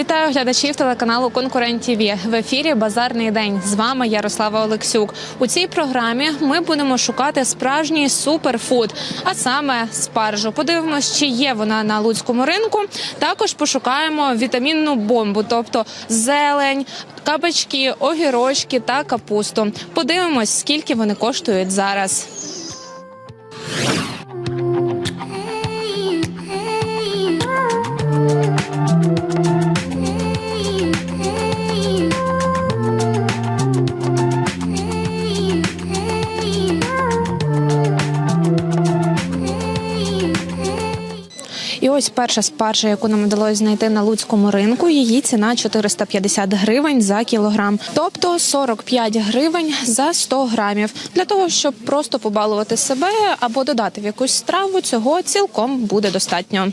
Вітаю глядачів телеканалу Конкурент ТВ. В ефірі Базарний день. З вами Ярослава Олексюк. У цій програмі ми будемо шукати справжній суперфуд, а саме спаржу. Подивимось, чи є вона на луцькому ринку. Також пошукаємо вітамінну бомбу, тобто зелень, кабачки, огірочки та капусту. Подивимось, скільки вони коштують зараз. Ось перша спаржа, яку нам вдалося знайти на луцькому ринку. Її ціна 450 гривень за кілограм, тобто 45 гривень за 100 грамів. Для того щоб просто побалувати себе або додати в якусь страву, цього цілком буде достатньо.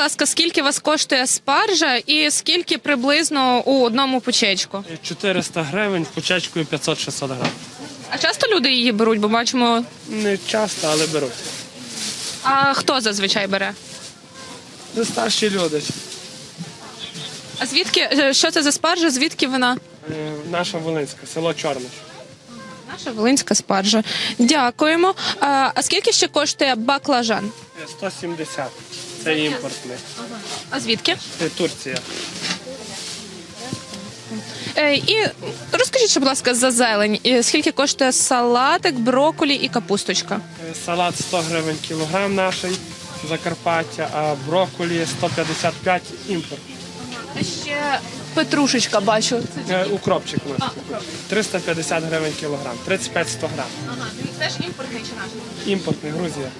Ласка, скільки вас коштує спаржа і скільки приблизно у одному пучечку? 400 гривень, пучечкою 500-600 грам. А часто люди її беруть, бо бачимо. Не часто, але беруть. А хто зазвичай бере? Це старші люди. А звідки е, що це за спаржа? Звідки вона? Е, Наша Волинська, село Чорниш. Наша волинська спаржа. Дякуємо. А, а скільки ще коштує баклажан? Е, 170. Це імпортний. А звідки? Це Турція. Е, і розкажіть, будь ласка, за зелень. І Скільки коштує салатик, брокколі і капусточка? Е, Салат 100 гривень кілограм наший Закарпаття, а брокколі 155 імпорт. А ще петрушечка бачу. Е, Укропчик наш. 350 гривень кілограм, 35-100 грам. Ага, теж імпортний чи наш? Імпортний, Грузія.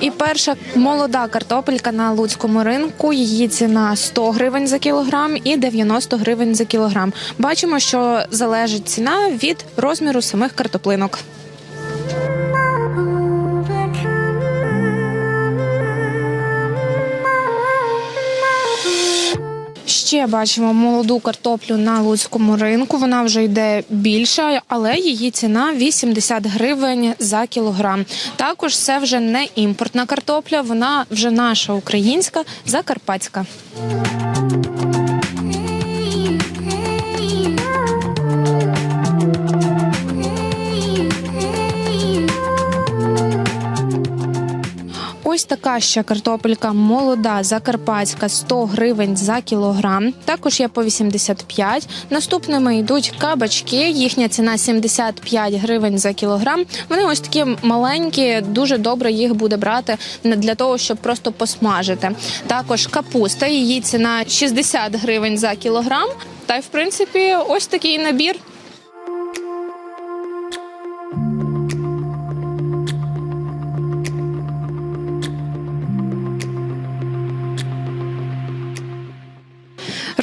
І перша молода картопелька на луцькому ринку. Її ціна 100 гривень за кілограм і 90 гривень за кілограм. Бачимо, що залежить ціна від розміру самих картоплинок. Ще бачимо молоду картоплю на луцькому ринку. Вона вже йде більша, але її ціна 80 гривень за кілограм. Також це вже не імпортна картопля, вона вже наша українська, закарпатська. Ось така ще картопелька молода, закарпатська, 100 гривень за кілограм. Також є по 85. Наступними йдуть кабачки. Їхня ціна 75 гривень за кілограм. Вони ось такі маленькі, дуже добре їх буде брати для того, щоб просто посмажити. Також капуста, її ціна 60 гривень за кілограм. Та й в принципі, ось такий набір.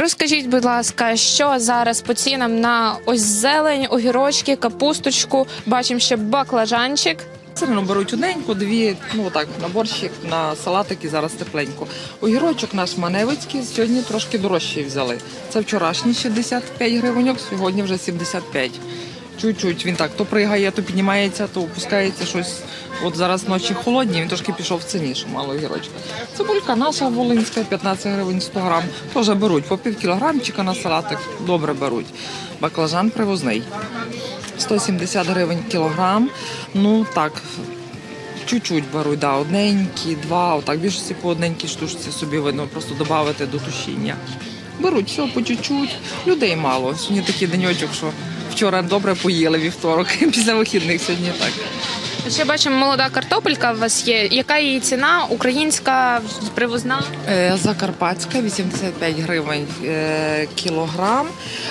Розкажіть, будь ласка, що зараз по цінам на ось зелень, огірочки, капусточку. Бачимо ще баклажанчик. Сирину беруть одненьку, дві, ну так, на борщик, на салатики зараз тепленько. Огірочок наш маневицький сьогодні трошки дорожчий взяли. Це вчорашній 65 гривень, сьогодні вже 75. Чуть-чуть він так то пригає, то піднімається, то опускається щось. От зараз ночі холодні, він трошки пішов в ціні, що мало огірочка. Цибулька наша волинська, 15 гривень 100 грам. Теж беруть по пів кілограмчика на салатик, добре беруть. Баклажан привозний. 170 гривень кілограм. Ну так, чуть-чуть беруть, да, одненькі, два, отак більшості по одненькій штучці собі видно, просто додати до тушіння. Беруть все по чуть-чуть. Людей мало. Сьогодні такий денечок, що вчора добре поїли вівторок, після вихідних сьогодні так. Ще бачимо, молода картопелька у вас є. Яка її ціна? Українська привозна? Е, Закарпатська 85 гривень е, кілограм.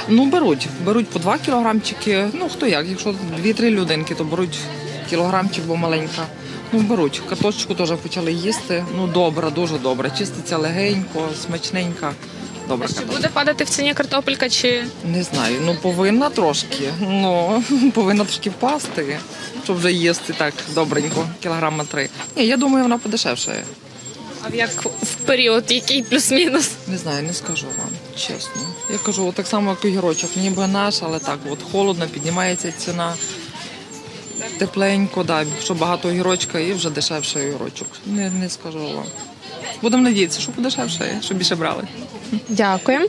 Ну, беруть. Беруть по 2 кілограмчики. Ну, хто як, якщо 2-3 людинки, то беруть кілограмчик, бо маленька. Ну, беруть. Картошечку теж почали їсти. Ну, добра, дуже добра. Чиститься легенько, смачненька. Добра Чи буде падати в ціні картопелька, чи Не знаю, ну повинна трошки. Ну, повинна трошки впасти, щоб вже їсти так добренько, кілограма три. Ні, я думаю, вона подешевшає. а в як в період, який плюс-мінус? Не знаю, не скажу вам, чесно. Я кажу, так само, як огірочок, ніби наш, але так, от холодно, піднімається ціна. Тепленько, да, що багато огірочка і вже дешевше огірочок. Не, не скажу вам. Будемо надіятися, що подешевше, щоб більше брали. Дякую.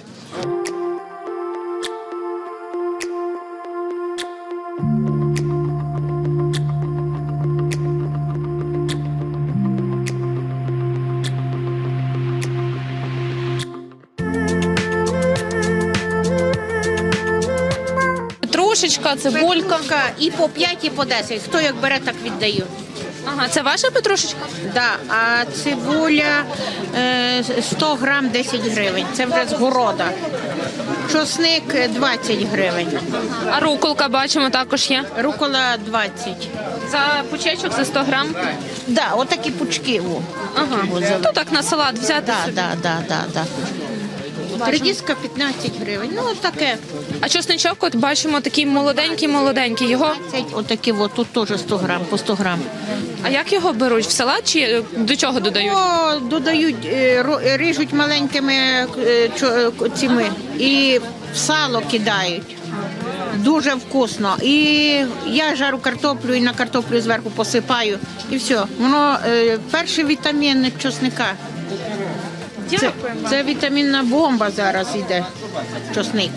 Петрушечка, цибулька. Петрушка і по 5, і по 10. Хто як бере, так віддаю. Ага, це ваша петрушечка? Да, а цибуля е, 100 грам 10 гривень. Це вже з города. Чосник е, 20 гривень. А руколка бачимо також є. Рукола 20. За пучечок за 100 грам. Да, отакі пучки. О. Ага. Ну так на салат взяти. Да, собі. да, да, да, да. Редиска 15 гривень. Ну, таке. А чесничок, от бачимо такий молоденький, молоденький. Його. 20, отакі, от, тут теж 100 грам, по 100 грам. А як його беруть? В салат чи е, до чого додають? О, додають, е, ро- ріжуть маленькими е, чо- е, цими і в сало кидають. Дуже вкусно. І я жару картоплю і на картоплю зверху посипаю. І все. Воно е, перший вітамін чосника. Це, це вітамінна бомба зараз іде. Чосник.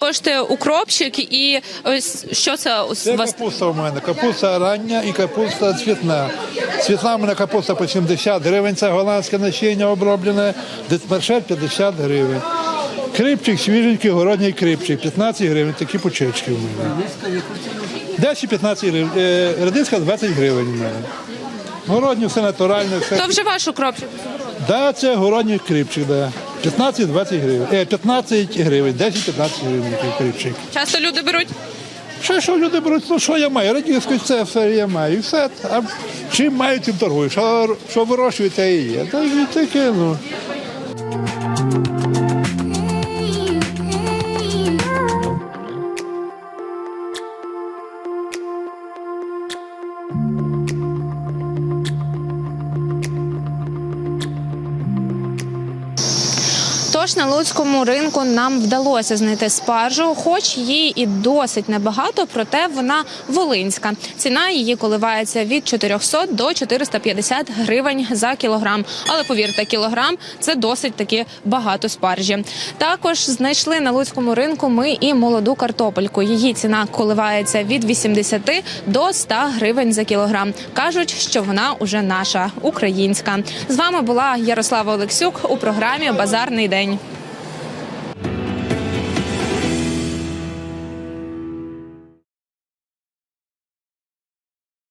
Коштує укропчик і ось що це у Це вас? капуста у мене. Капуста рання і капуста цвітна. Цвітна у мене капуста по 70 гривень, це голландське начиння оброблене, дитмаршель 50 гривень. Крипчик, свіженький, городній крипчик, 15 гривень, такі пучечки у мене. 10-15 гривень, е, редиска 20 гривень у мене. Городні все натуральне, все. То вже ваш укропчик. Да, це городній крипчик, да. 15-20 гривень. Е, 15 гривень, 10-15 гривень такий кріпчик. Часто люди беруть. Що, що люди беруть, ну що я маю? Радівську це все я маю. І все. А чим маю, тим торгую. Що, що вирощую, те і є. Та й таке, ну. Тож на луцькому ринку нам вдалося знайти спаржу, хоч її і досить небагато, проте вона волинська. Ціна її коливається від 400 до 450 гривень за кілограм. Але повірте, кілограм це досить таки багато спаржі. Також знайшли на луцькому ринку ми і молоду картопельку. Її ціна коливається від 80 до 100 гривень за кілограм. кажуть, що вона уже наша українська. З вами була Ярослава Олексюк у програмі Базарний день.